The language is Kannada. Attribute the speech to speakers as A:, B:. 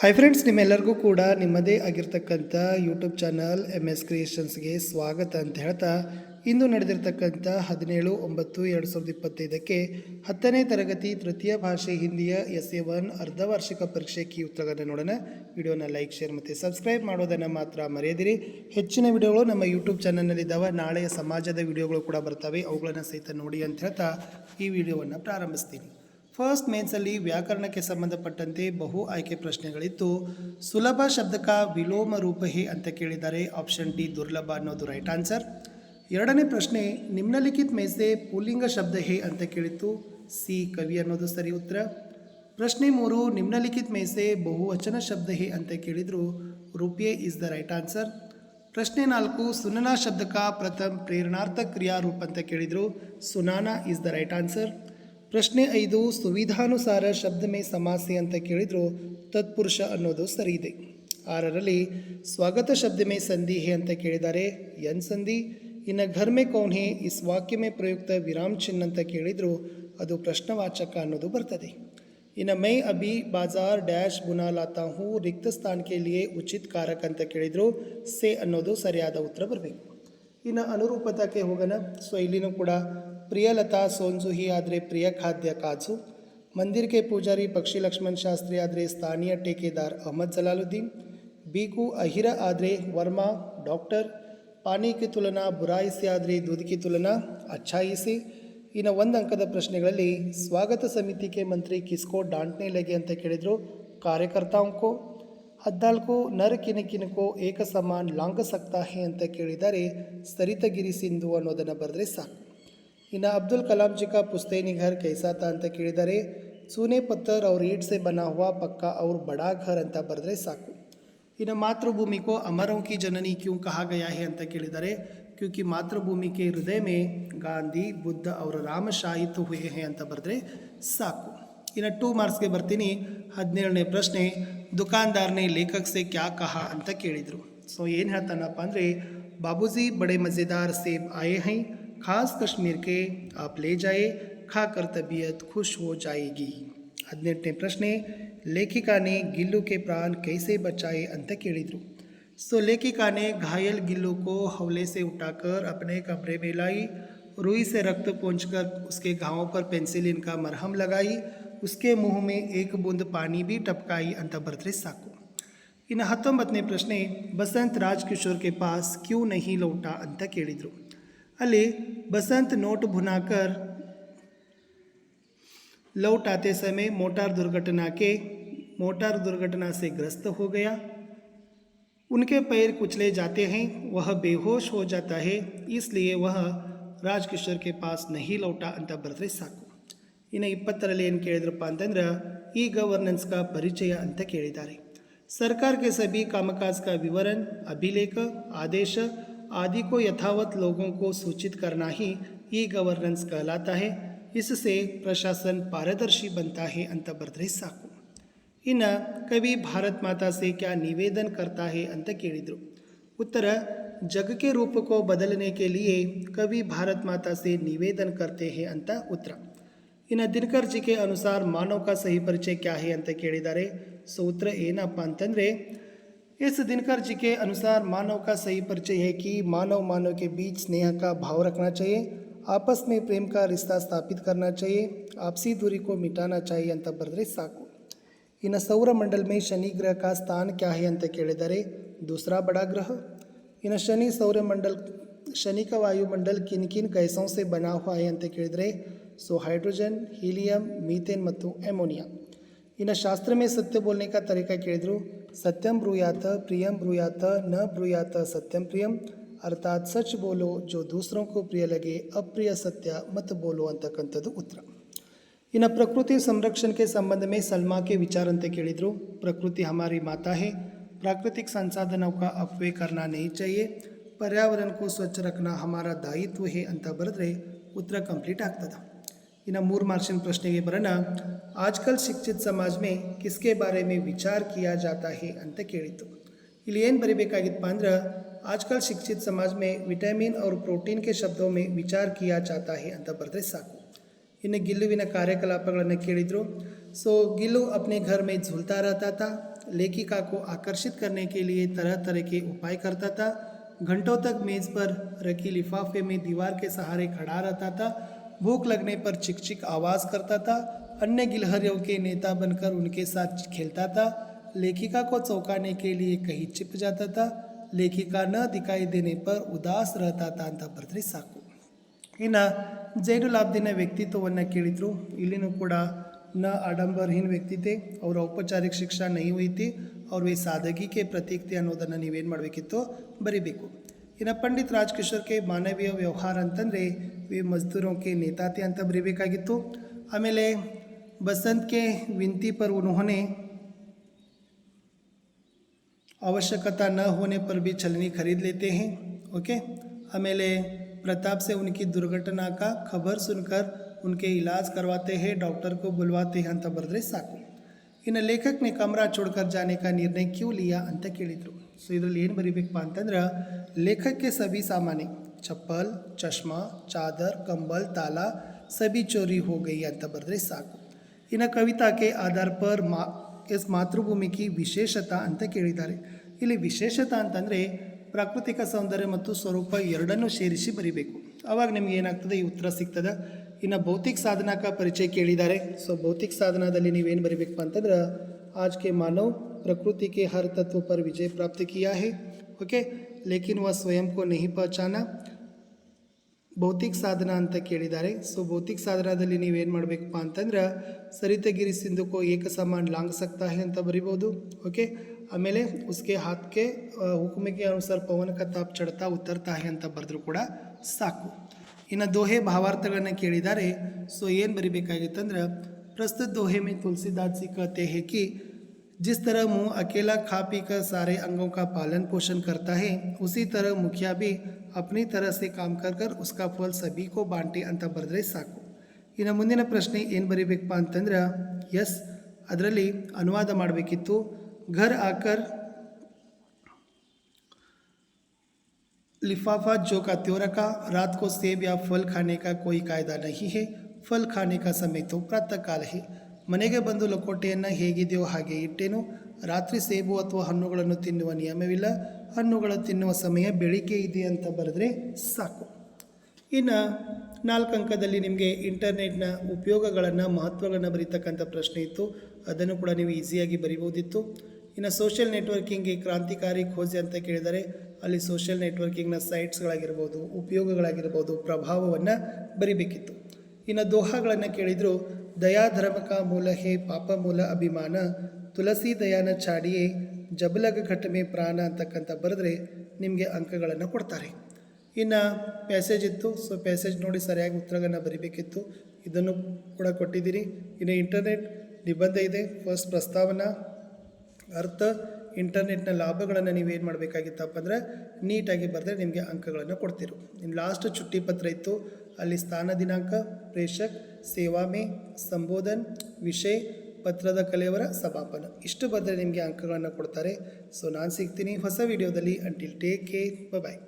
A: ಹಾಯ್ ಫ್ರೆಂಡ್ಸ್ ನಿಮ್ಮೆಲ್ಲರಿಗೂ ಕೂಡ ನಿಮ್ಮದೇ ಆಗಿರ್ತಕ್ಕಂಥ ಯೂಟ್ಯೂಬ್ ಚಾನಲ್ ಎಮ್ ಎಸ್ ಕ್ರಿಯೇಷನ್ಸ್ಗೆ ಸ್ವಾಗತ ಅಂತ ಹೇಳ್ತಾ ಇಂದು ನಡೆದಿರ್ತಕ್ಕಂಥ ಹದಿನೇಳು ಒಂಬತ್ತು ಎರಡು ಸಾವಿರದ ಇಪ್ಪತ್ತೈದಕ್ಕೆ ಹತ್ತನೇ ತರಗತಿ ತೃತೀಯ ಭಾಷೆ ಹಿಂದಿಯ ಎಸ್ ಎ ಒನ್ ವಾರ್ಷಿಕ ಪರೀಕ್ಷೆ ಕೀ ಉತ್ತರಗಳನ್ನು ನೋಡೋಣ ವಿಡಿಯೋನ ಲೈಕ್ ಶೇರ್ ಮತ್ತು ಸಬ್ಸ್ಕ್ರೈಬ್ ಮಾಡೋದನ್ನು ಮಾತ್ರ ಮರೆಯದಿರಿ ಹೆಚ್ಚಿನ ವಿಡಿಯೋಗಳು ನಮ್ಮ ಯೂಟ್ಯೂಬ್ ಚಾನಲ್ನಲ್ಲಿದ್ದಾವೆ ನಾಳೆಯ ಸಮಾಜದ ವಿಡಿಯೋಗಳು ಕೂಡ ಬರ್ತವೆ ಅವುಗಳನ್ನು ಸಹಿತ ನೋಡಿ ಅಂತ ಹೇಳ್ತಾ ಈ ವಿಡಿಯೋವನ್ನು ಪ್ರಾರಂಭಿಸ್ತೀನಿ ಫಸ್ಟ್ ಮೇನ್ಸಲ್ಲಿ ವ್ಯಾಕರಣಕ್ಕೆ ಸಂಬಂಧಪಟ್ಟಂತೆ ಬಹು ಆಯ್ಕೆ ಪ್ರಶ್ನೆಗಳಿತ್ತು ಸುಲಭ ಶಬ್ದಕ ವಿಲೋಮ ರೂಪಹೇ ಅಂತ ಕೇಳಿದ್ದಾರೆ ಆಪ್ಷನ್ ಡಿ ದುರ್ಲಭ ಅನ್ನೋದು ರೈಟ್ ಆನ್ಸರ್ ಎರಡನೇ ಪ್ರಶ್ನೆ ನಿಮ್ನಲಿಖಿತ್ ಮೇಸೆ ಪುಲ್ಲಿಂಗ ಶಬ್ದ ಹೇ ಅಂತ ಕೇಳಿತ್ತು ಸಿ ಕವಿ ಅನ್ನೋದು ಸರಿ ಉತ್ತರ ಪ್ರಶ್ನೆ ಮೂರು ನಿಮ್ನಲಿಖಿತ್ ಮೇಸೆ ಬಹುವಚನ ಶಬ್ದ ಹೇ ಅಂತ ಕೇಳಿದರು ರೂಪಿಯೇ ಇಸ್ ದ ರೈಟ್ ಆನ್ಸರ್ ಪ್ರಶ್ನೆ ನಾಲ್ಕು ಸುನನಾ ಶಬ್ದಕ ಪ್ರಥಮ ಪ್ರೇರಣಾರ್ಥ ಕ್ರಿಯಾರೂಪ ಅಂತ ಕೇಳಿದರು ಸುನಾನಾ ಇಸ್ ದ ರೈಟ್ ಆನ್ಸರ್ ಪ್ರಶ್ನೆ ಐದು ಸುವಿಧಾನುಸಾರ ಶಬ್ದಮೇ ಸಮಾಸೆ ಅಂತ ಕೇಳಿದ್ರು ತತ್ಪುರುಷ ಅನ್ನೋದು ಸರಿ ಇದೆ ಆರರಲ್ಲಿ ಸ್ವಾಗತ ಶಬ್ದಮೇ ಸಂಧಿ ಅಂತ ಕೇಳಿದ್ದಾರೆ ಎನ್ ಸಂಧಿ ಇನ್ನು ಘರ್ಮೆ ಕೌನ್ ಇಸ್ ವಾಕ್ಯಮೇ ಪ್ರಯುಕ್ತ ವಿರಾಮ್ ಚಿನ್ ಅಂತ ಕೇಳಿದ್ರು ಅದು ಪ್ರಶ್ನವಾಚಕ ಅನ್ನೋದು ಬರ್ತದೆ ಇನ್ನು ಮೈ ಅಭಿ ಬಾಜಾರ್ ಡ್ಯಾಶ್ ಬುನಾಲಾತಾ ಹೂ ರಿಕ್ತ ಸ್ಥಾನಕ್ಕೆ ಲಿಯೇ ಉಚಿತ್ ಕಾರಕ ಅಂತ ಕೇಳಿದ್ರು ಸೇ ಅನ್ನೋದು ಸರಿಯಾದ ಉತ್ತರ ಬರಬೇಕು ಇನ್ನು ಅನುರೂಪತಕ್ಕೆ ಹೋಗೋಣ ಸೊ ಇಲ್ಲಿನೂ ಕೂಡ ಪ್ರಿಯಲತಾ ಸೋನ್ಸುಹಿ ಆದರೆ ಪ್ರಿಯ ಖಾದ್ಯ ಕಾಜು ಮಂದಿರ್ಗೆ ಪೂಜಾರಿ ಪಕ್ಷಿ ಲಕ್ಷ್ಮಣ್ ಶಾಸ್ತ್ರಿ ಆದರೆ ಸ್ಥಾನೀಯ ಟೇಕೆದಾರ್ ಅಹಮದ್ ಜಲಾಲುದ್ದೀನ್ ಬೀಕು ಅಹಿರ ಆದರೆ ವರ್ಮಾ ಡಾಕ್ಟರ್ ಪಾನೀಕಿ ತುಲನಾ ಬುರಾಯಿಸಿ ಆದರೆ ದುದುಕಿ ತುಲನಾ ಅಚ್ಚಾಯಿಸಿ ಇನ್ನು ಒಂದು ಅಂಕದ ಪ್ರಶ್ನೆಗಳಲ್ಲಿ ಸ್ವಾಗತ ಸಮಿತಿಗೆ ಮಂತ್ರಿ ಕಿಸ್ಕೋ ಡಾಂಟ್ನೇಲೆಗೆ ಅಂತ ಕೇಳಿದರು ಕಾರ್ಯಕರ್ತಾಂಕೋ ಹದ್ನಾಲ್ಕು ನರಕಿನಕಿನಕೋ ಏಕ ಸಮಾನ್ ಲಾಂಗ ಸಕ್ತಾಹೆ ಅಂತ ಕೇಳಿದರೆ ಸರಿತಗಿರಿ ಸಿಂಧು ಅನ್ನೋದನ್ನು ಬರೆದ್ರೆ ಸಾಕು ಇನ್ನು ಅಬ್ದುಲ್ ಕಲಾಂ ಜಿಕಾ ಪುಸ್ತೈನಿ ಘರ್ ಕೈಸಾತ ಅಂತ ಕೇಳಿದರೆ ಸೂನೆ ಪತ್ತರ್ ಅವ್ರ ಈಟ್ಸೆ ಬನಾ ಹುವಾ ಪಕ್ಕ ಅವ್ರ ಬಡಾ ಘರ್ ಅಂತ ಬರೆದ್ರೆ ಸಾಕು ಇನ್ನು ಮಾತೃಭೂಮಿ ಕೋ ಅಮರೌ ಕಿ ಜನನಿ ಕ್ಯೂ ಕಹ ಗಯಾ ಹೆ ಅಂತ ಕೇಳಿದರೆ ಕ್ಯೂಕಿ ಮಾತೃಭೂಮಿ ಕೆ ಹೃದಯ ಮೇ ಗಾಂಧಿ ಬುದ್ಧ ಅವರ ರಾಮ ಶಾಹಿತ್ ಹುಯೆ ಹೆ ಅಂತ ಬರೆದ್ರೆ ಸಾಕು ಇನ 2 ಮಾರ್ಕ್ಸ್ ಗೆ ಬರ್ತಿನಿ 17ನೇ ಪ್ರಶ್ನೆ ದೂಕಂದಾರ್ನ ಈ ಲೇಖಕಸೇ ಕ್ಯಾ ಕಹಾ ಅಂತ ಕೇಳಿದ್ರು ಸೋ ಏನ್ ಹೇಳ್ತಾನಪ್ಪ ಅಂದ್ರೆ ಬಾಬೂಜಿ ಬಡೆ ಮಜೇದಾರ್ ಸೇಬ್ ಆಯೇ ಹೈ ಖಾಸ್ ಕಾಶ್ಮೀರ್ ಕೆ ಆಪ್ ಲೇ ಜಾಯೇ ಖಾ ಕರ್ ತಬಿಯತ್ ಖುಷ್ ಹೋ ಜಾಯೆಗಿ 18ನೇ ಪ್ರಶ್ನೆ ಲೇಖಿಕಾನೆ ಗಿಲ್ಲು ಕೆ ಪ್ರಾಣ ಕೈಸೆ ಬಚಾಯೇ ಅಂತ ಕೇಳಿದ್ರು ಸೋ ಲೇಖಿಕಾನೆ ಘಾಯಲ್ ಗಿಲ್ಲು ಕೋ ಹವಲೇ ಸೇ ಉಟಾಕರ್ ಅಪ್ನೆ ಕಂಪ್ರೇ ಮೇ ಲಾಯಿ ರೂಯಿ ಸೇ ರಕ್ತ ಪೋಂಚ್ಕರ್ ಉಸ್ಕೆ ಗಾವೋಂ ಪರ್ ಪೆನ್ಸಿಲಿನ್ ಕಾ ಮರಹಮ್ ಲಗಾಯಿ उसके मुंह में एक बूंद पानी भी टपकाई अंतर्भर्तृ साको इन ಹತ್ತೊಂಬತ್ತನೇ ಪ್ರಶ್ನೆ ಬಸಂತ್ ರಾಜ್ಕಿಶೋರ್ के पास क्यों नहीं लौटा अंत ಕೇಳಿದರು अले बसंत नोट भुनाकर लौट आते समय मोटार दुर्घटना के मोटार दुर्घटना से ग्रस्त हो गया उनके पैर कुचले जाते हैं वह बेहोश हो जाता है इसलिए वह राजकिशोर के पास नहीं लौटा अंतर्भर्तृ साको ಇನ್ನ 20 ರಲ್ಲಿ ಏನು ಕೇಳಿದ್ರುಪ್ಪ ಅಂತಂದ್ರೆ ಈ ಗವರ್ನನ್ಸ್ ಕಾ ಪರಿಚಯ ಅಂತ ಕೇಳಿದಾರೆ ಸರ್ಕಾರಕ್ಕೆ ಸವಿ ಕಾಮಕাজ ಕಾ ವಿವರಣ अभिलेख आदेश आदि को यथावत लोगों को सूचित करना ही ई गवर्नेंस कहलाता है इससे प्रशासन पारदर्शी बनता है ಅಂತ ಬರೆದರು ಸಾಕು ಇನ್ನ ಕವಿ ಭಾರತ ಮಾತಾ ಸೇ ಕ್ಯಾ ನಿವೇದನ ಕರ್ತاہے ಅಂತ ಕೇಳಿದ್ರು ಉತ್ತರ जगಕೆ ರೂಪಕವ ಬದಲನೇಕೆ ಲಿಯೇ ಕವಿ ಭಾರತ ಮಾತಾ ಸೇ ನಿವೇದನ ಕರ್ತೇ ಹೇ ಅಂತ ಉತ್ತರ ಇನ್ನು ದಿನಕರ್ಜಿಕೆ ಅನುಸಾರ ಮಾನವಕ ಸಹಿ ಪರಿಚಯ ಕ್ಯಾ ಹೇ ಅಂತ ಕೇಳಿದ್ದಾರೆ ಸೊ ಉತ್ತರ ಏನಪ್ಪ ಅಂತಂದರೆ इस दिनकर जी के अनुसार मानव का सही परिचय है कि मानव मानव के बीच स्नेह का भाव रखना चाहिए आपस में प्रेम का रिश्ता स्थापित करना चाहिए आपसी दूरी को मिटाना चाहिए अंत ಅಂತ साको इन सौर मंडल में शनि ग्रह का स्थान क्या है ಅಂತ ಕೇಳಿದರೆ दूसरा बड़ा ग्रह इन शनि ಶನಿ मंडल शनि का वायुमंडल किन किन गैसों से बना हुआ है अंत ಕೇಳಿದರೆ so hydrogen helium methane ammonia इन शास्त्र में सत्य बोलने का तरीका कू सत्यम ब्रूयात प्रियम ब्रूयात न ब्रूयात सत्यम प्रियम अर्थात सच बोलो जो दूसरों को प्रिय लगे अप्रिय सत्य मत बोलो अंत उत्तर इन प्रकृति संरक्षण के संबंध में सलमा के विचार अंत कू प्रकृति हमारी माता है प्राकृतिक संसाधनों का अपव्यय करना नहीं चाहिए पर्यावरण को स्वच्छ रखना हमारा दायित्व है अंत बरद्रे उत्तर कंप्लीट आगता था ಇನ್ನ ಮೂರ ಮಾರ್ಶಿನ ಪ್ರಶ್ನೆಗೆ ಬರಣ આજಕಲ್ शिक्षित সমাজಮೆ किसके बारे में विचार किया जाता है अंतकेलित ಇಲ್ಲಿ ಏನು ಬರಿಬೇಕಾಗಿತ್ತಪ್ಪ ಅಂದ್ರೆ આજಕಲ್ शिक्षित সমাজಮೆ ವಿಟಮಿನ್ ಔರ್ ಪ್ರೋಟೀನ್ ಕೆ ಶಬ್ದೋಮೆ ವಿಚಾರ ಕಿಯಾ ಜಾತಾ ಹೈ ಅಂತಪರದೆ ಸಾಕು ಇನ್ನ ಗಿಲ್ಲುವಿನ ಕಾರ್ಯಕಲಾಪಗಳನ್ನು ಕೇಳಿದ್ರು ಸೋ ಗಿಲ್ಲು ಅಪ್ನೆ گھرಮೆ ಜುಲ್ತಾ ರಹತಾ ಥ ಲೇಕಿಕಾ ಕೋ ಆಕರ್ಷਿਤ ಕರ್ನೆ ಕೆ ಲಿಯೇ ತರಹ ತರಹ ಕೆ ಉಪಾಯ ಕರ್ತಾ ಥ ಘಂಟೋ ತಕ್ ಮೇಜ್ ಪರ ರಖಿ ಲೀಫಾಫೆಮೆ ದಿವಾರ ಕೆ ಸಹಾರೇ ಖಡಾ ರಹತಾ ಥ भूख लगने पर चिक चिक आवाज करता था अन्य गिलहरियों के नेता बनकर उनके साथ खेलता था लेखिका को चौंकाने के लिए कहीं चिप जाता था लेखिका न दिखाई देने पर उदास रहता था अंतपत्र साकु इना जैन लाभदीन व्यक्तित्वन केड़ू इलू कूड़ा न आडंबरहीन व्यक्ति थे और औपचारिक शिक्षा नहीं हुई थी और वे सादगी के प्रतीक थे अवेनमु बरी इन पंडित राजकिशोर के मानवीय व्यवहार अंतर्रे वे मजदूरों के नेता थे अंत रेबेकागिತ್ತು आमेले तो बसंत के विनती पर उन्होंने आवश्यकता न होने पर भी छलनी खरीद लेते हैं ओके आमेले प्रताप से उनकी दुर्घटना का खबर सुनकर उनके इलाज करवाते हैं डॉक्टर को बुलवाते हैं अंत बरद्रे साकु ಇನ್ನು ಲೇಖಕನೇ ಕಮರಾ ಚೋಡ್ಕರ್ ಜಾನೇಕ ನಿರ್ಣಯ ಕ್ಯೂ ಲಿಯಾ ಅಂತ ಕೇಳಿದರು ಸೊ ಇದರಲ್ಲಿ ಏನು ಬರೀಬೇಕಪ್ಪ लेखक के सभी सामान्य ಚಪ್ಪಲ್ ಚಶ್ಮಾ ಚಾದರ್ ಕಂಬಲ್ ತಾಲ ಸಬಿ ಚೋರಿ ಹೋಗೈ ಅಂತ ಬರೆದ್ರೆ ಸಾಕು ಇನ್ನು ಕವಿತಾಕ್ಕೆ ಆಧಾರ್ ಪರ್ ಮಾ ಎಸ್ ಮಾತೃಭೂಮಿಕಿ ವಿಶೇಷತಾ ಅಂತ ಕೇಳಿದ್ದಾರೆ ಇಲ್ಲಿ ವಿಶೇಷತಾ ಅಂತಂದರೆ ಪ್ರಾಕೃತಿಕ ಸೌಂದರ್ಯ ಮತ್ತು ಸ್ವರೂಪ ಎರಡನ್ನೂ ಸೇರಿಸಿ ಬರಿಬೇಕು ಆವಾಗ ನಿಮ್ಗೆ ಏನಾಗ್ತದೆ ಈ ಉತ್ತರ ಸಿಗ್ತದೆ ಇನ್ನು ಭೌತಿಕ ಸಾಧನಕ ಪರಿಚಯ ಕೇಳಿದ್ದಾರೆ ಸೊ ಭೌತಿಕ ಸಾಧನದಲ್ಲಿ ನೀವೇನು ಬರೀಬೇಕು ಅಂತಂದ್ರೆ ಆಜ್ಕೆ ಮಾನವ್ ಪ್ರಕೃತಿಗೆ ಹರ ತತ್ವ ಪರ್ ವಿಜಯ पर ಕಿಯಾ प्राप्त ಲೇಕಿನ್ है ओके लेकिन वह स्वयं ಭೌತಿಕ ಸಾಧನ ಅಂತ ಕೇಳಿದ್ದಾರೆ ಸೊ ಭೌತಿಕ ಸಾಧನದಲ್ಲಿ ನೀವೇನು ಮಾಡಬೇಕಪ್ಪ ಅಂತಂದ್ರೆ ಸರಿತಗಿರಿ ಸಿಂಧುಕೋ ಏಕ ಸಮಾನ ಲಾಂಗ್ ಸಕ್ತಾಹೆ ಅಂತ ಬರಿಬೋದು ಓಕೆ ಆಮೇಲೆ ಉಸ್ಗೆ ಹಾತ್ಗೆ ಹುಕುಮಿಗೆ ಅನುಸಾರ ಪವನ ಕತಾಪ್ ಚಡ್ತಾ ಉತ್ತರ್ತಾಹೆ ಅಂತ ಬರೆದ್ರು ಕೂಡ ಸಾಕು ಇನ್ನು ದೋಹೆ ಭಾವಾರ್ಥಗಳನ್ನ ಕೇಳಿದ್ದಾರೆ ಸೊ ಏನು ಬರಿಬೇಕಾಗಿತ್ತಂದ್ರೆ ಪ್ರಸ್ತುತ ದೋಹೆ ಮೇ ತುಳಸಿದಾಸಿ ಕತೆ ಹೇಕಿ जिस तरह मुंह अकेला खा पी कर सारे अंगों का पालन पोषण करता है उसी तरह मुखिया भी अपनी तरह से काम कर कर उसका ಫಲ ಸಭಿಗೂ ಬಾಂಟಿ ಅಂತ ಬರೆದ್ರೆ ಸಾಕು इन ಮುಂದಿನ प्रश्न ಏನು ಬರೀಬೇಕಪ್ಪ ಅಂತಂದ್ರೆ ಎಸ್ ಅದರಲ್ಲಿ ಅನುವಾದ ಮಾಡಬೇಕಿತ್ತು ಘರ್ ಆಕರ್ लिफाफा जो का त्यो रखा रात को सेब या फल खाने का कोई कायदा नहीं है फल खाने का समय तो प्रातः काल है ಮನೆಗೆ ಬಂದು ಲಕೋಟೆಯನ್ನು ಹೇಗಿದೆಯೋ ಹಾಗೆ ಇಟ್ಟೇನು ರಾತ್ರಿ ಸೇಬು ಅಥವಾ ಹಣ್ಣುಗಳನ್ನು ತಿನ್ನುವ ನಿಯಮವಿಲ್ಲ ಹಣ್ಣುಗಳು ತಿನ್ನುವ ಸಮಯ ಬೆಳಿಗ್ಗೆ ಇದೆ ಅಂತ ಬರೆದ್ರೆ ಸಾಕು ಇನ್ನು ನಾಲ್ಕು ಅಂಕದಲ್ಲಿ ನಿಮಗೆ ಇಂಟರ್ನೆಟ್ನ ಉಪಯೋಗಗಳನ್ನು ಮಹತ್ವಗಳನ್ನು ಬರೀತಕ್ಕಂಥ ಪ್ರಶ್ನೆ ಇತ್ತು ಅದನ್ನು ಕೂಡ ನೀವು ಈಸಿಯಾಗಿ ಬರಿಬೋದಿತ್ತು ಇನ್ನು ಸೋಷಿಯಲ್ ನೆಟ್ವರ್ಕಿಂಗ್ಗೆ ಕ್ರಾಂತಿಕಾರಿ ಖೋಜೆ ಅಂತ ಕೇಳಿದರೆ ಅಲ್ಲಿ ಸೋಷಿಯಲ್ ನೆಟ್ವರ್ಕಿಂಗ್ನ ಸೈಟ್ಸ್ಗಳಾಗಿರ್ಬೋದು ಉಪಯೋಗಗಳಾಗಿರ್ಬೋದು ಪ್ರಭಾವವನ್ನು ಬರಿಬೇಕಿತ್ತು ಇನ್ನು ದೋಹಗಳನ್ನು ಕೇಳಿದರೂ ದಯಾಧರ್ಮಕ ಮೂಲ ಹೇ ಪಾಪ ಮೂಲ ಅಭಿಮಾನ ತುಳಸಿ ದಯಾನ ಚಾಡಿಯೇ ಜಬಲಗ ಘಟಮೆ ಪ್ರಾಣ ಅಂತಕ್ಕಂಥ ಬರೆದ್ರೆ ನಿಮಗೆ ಅಂಕಗಳನ್ನು ಕೊಡ್ತಾರೆ ಇನ್ನು ಪ್ಯಾಸೇಜ್ ಇತ್ತು ಸೊ ಪ್ಯಾಸೇಜ್ ನೋಡಿ ಸರಿಯಾಗಿ ಉತ್ತರಗಳನ್ನು ಬರಿಬೇಕಿತ್ತು ಇದನ್ನು ಕೂಡ ಕೊಟ್ಟಿದ್ದೀರಿ ಇನ್ನು ಇಂಟರ್ನೆಟ್ ನಿಬಂಧ ಇದೆ ಫಸ್ಟ್ ಪ್ರಸ್ತಾವನಾ ಅರ್ಥ ಇಂಟರ್ನೆಟ್ನ ಲಾಭಗಳನ್ನು ಏನು ಮಾಡಬೇಕಾಗಿತ್ತಪ್ಪ ಅಂದರೆ ನೀಟಾಗಿ ಬರೆದ್ರೆ ನಿಮಗೆ ಅಂಕಗಳನ್ನು ಕೊಡ್ತಿರು ಇನ್ನು ಲಾಸ್ಟ್ ಚುಟ್ಟಿ ಪತ್ರ ಇತ್ತು ಅಲ್ಲಿ ಸ್ಥಾನ ದಿನಾಂಕ ಪ್ರೇಷಕ್ ಸೇವಾಮೆ ಸಂಬೋಧನ್ ವಿಷಯ ಪತ್ರದ ಕಲೆಯವರ ಸಮಾಪನ ಇಷ್ಟು ಬರೆದ್ರೆ ನಿಮಗೆ ಅಂಕಗಳನ್ನು ಕೊಡ್ತಾರೆ ಸೊ ನಾನು ಸಿಗ್ತೀನಿ ಹೊಸ ವಿಡಿಯೋದಲ್ಲಿ ಅಂಟಿಲ್ ಟೇಕ್ ಕೇರ್ ಬಾಯ್